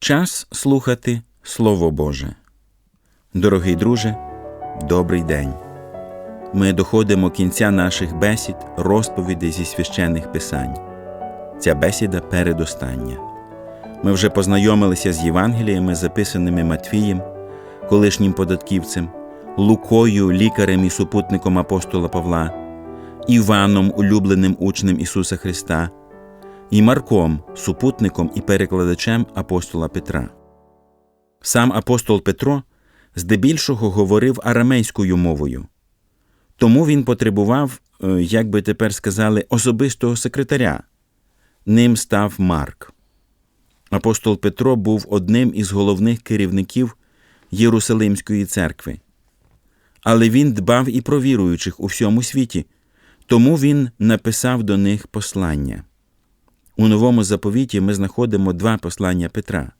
Час слухати Слово Боже. Дорогий друже, добрий день. Ми доходимо кінця наших бесід, розповідей зі священних писань. Ця бесіда передостання. Ми вже познайомилися з Євангеліями, записаними Матвієм, колишнім податківцем, Лукою, лікарем і супутником апостола Павла, Іваном, улюбленим учнем Ісуса Христа, і Марком, супутником і перекладачем апостола Петра. Сам апостол Петро здебільшого говорив арамейською мовою, тому він потребував, е, як би тепер сказали, особистого секретаря. Ним став Марк. Апостол Петро був одним із головних керівників Єрусалимської церкви. Але він дбав і про віруючих у всьому світі, тому він написав до них послання. У новому заповіті ми знаходимо два послання Петра.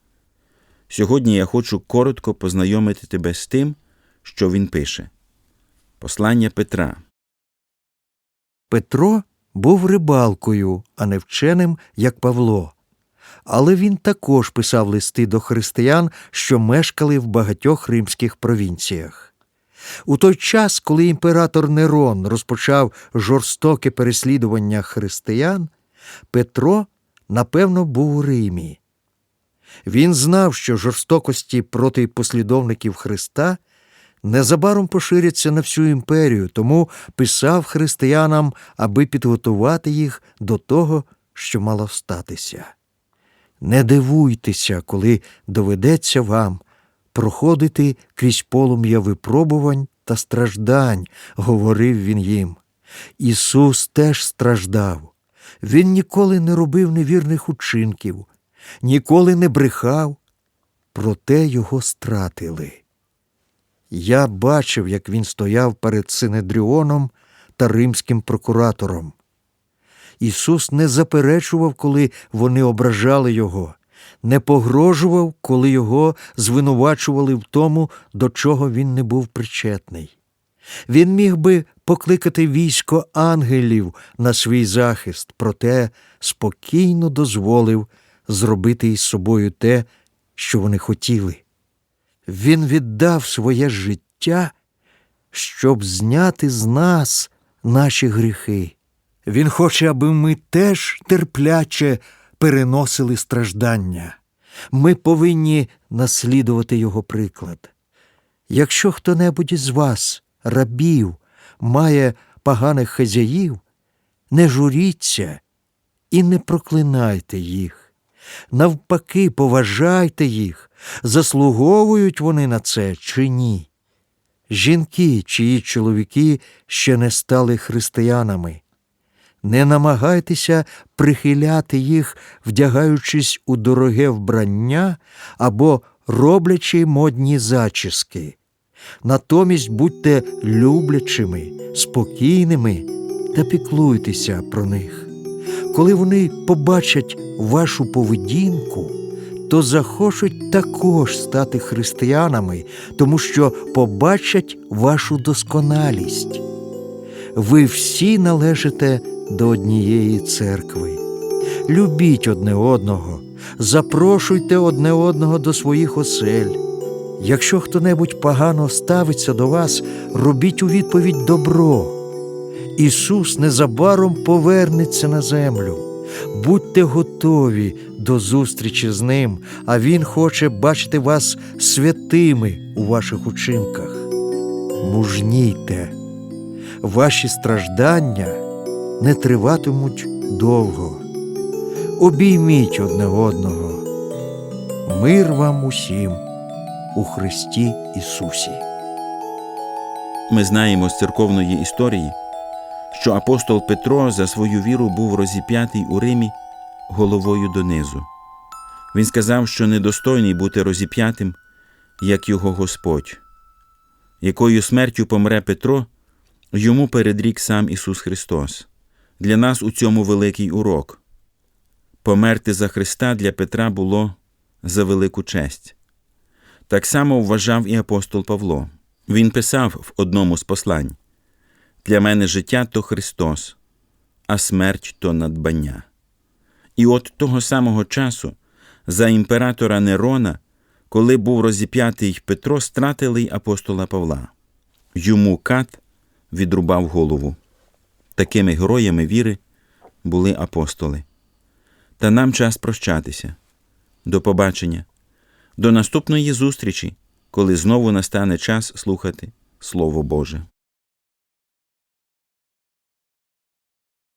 Сьогодні я хочу коротко познайомити тебе з тим, що він пише. Послання Петра. Петро був рибалкою, а не вченим, як Павло. Але він також писав листи до християн, що мешкали в багатьох римських провінціях. У той час, коли імператор Нерон розпочав жорстоке переслідування християн, Петро, напевно, був у Римі. Він знав, що жорстокості проти послідовників Христа незабаром поширяться на всю імперію, тому писав християнам, аби підготувати їх до того, що мало статися. Не дивуйтеся, коли доведеться вам проходити крізь полум'я випробувань та страждань, говорив він їм. Ісус теж страждав. Він ніколи не робив невірних учинків, ніколи не брехав, проте його стратили. Я бачив, як він стояв перед Синедріоном та римським прокуратором. Ісус не заперечував, коли вони ображали Його, не погрожував, коли Його звинувачували в тому, до чого він не був причетний. Він міг би покликати військо ангелів на свій захист, проте спокійно дозволив зробити із собою те, що вони хотіли. Він віддав своє життя, щоб зняти з нас наші гріхи. Він хоче, аби ми теж терпляче переносили страждання. Ми повинні наслідувати його приклад. Якщо хто-небудь із вас, рабів, має поганих хазяїв, не журіться і не проклинайте їх. Навпаки, поважайте їх, заслуговують вони на це чи ні. Жінки, чиї чоловіки ще не стали християнами. Не намагайтеся прихиляти їх, вдягаючись у дороге вбрання або роблячи модні зачіски. Натомість будьте люблячими, спокійними та піклуйтеся про них. Коли вони побачать вашу поведінку, то захочуть також стати християнами, тому що побачать вашу досконалість. Ви всі належите до однієї церкви. Любіть одне одного, запрошуйте одне одного до своїх осель. Якщо хто-небудь погано ставиться до вас, робіть у відповідь добро. Ісус незабаром повернеться на землю. Будьте готові до зустрічі з Ним, а Він хоче бачити вас святими у ваших учинках. Мужнійте, ваші страждання не триватимуть довго. Обійміть одне одного. Мир вам усім у Христі Ісусі. Ми знаємо з церковної історії, що апостол Петро за свою віру був розіп'ятий у Римі головою донизу. Він сказав, що недостойний бути розіп'ятим, як його Господь. Якою смертю помре Петро, йому передрік сам Ісус Христос. Для нас у цьому великий урок. Померти за Христа для Петра було за велику честь. Так само вважав і апостол Павло. Він писав в одному з послань Для мене життя то Христос, а смерть то надбання. І от того самого часу За імператора Нерона, коли був розіп'ятий Петро, стратили й апостола Павла. Йому кат відрубав голову. Такими героями віри були апостоли. Та нам час прощатися. До побачення, до наступної зустрічі, коли знову настане час слухати Слово Боже.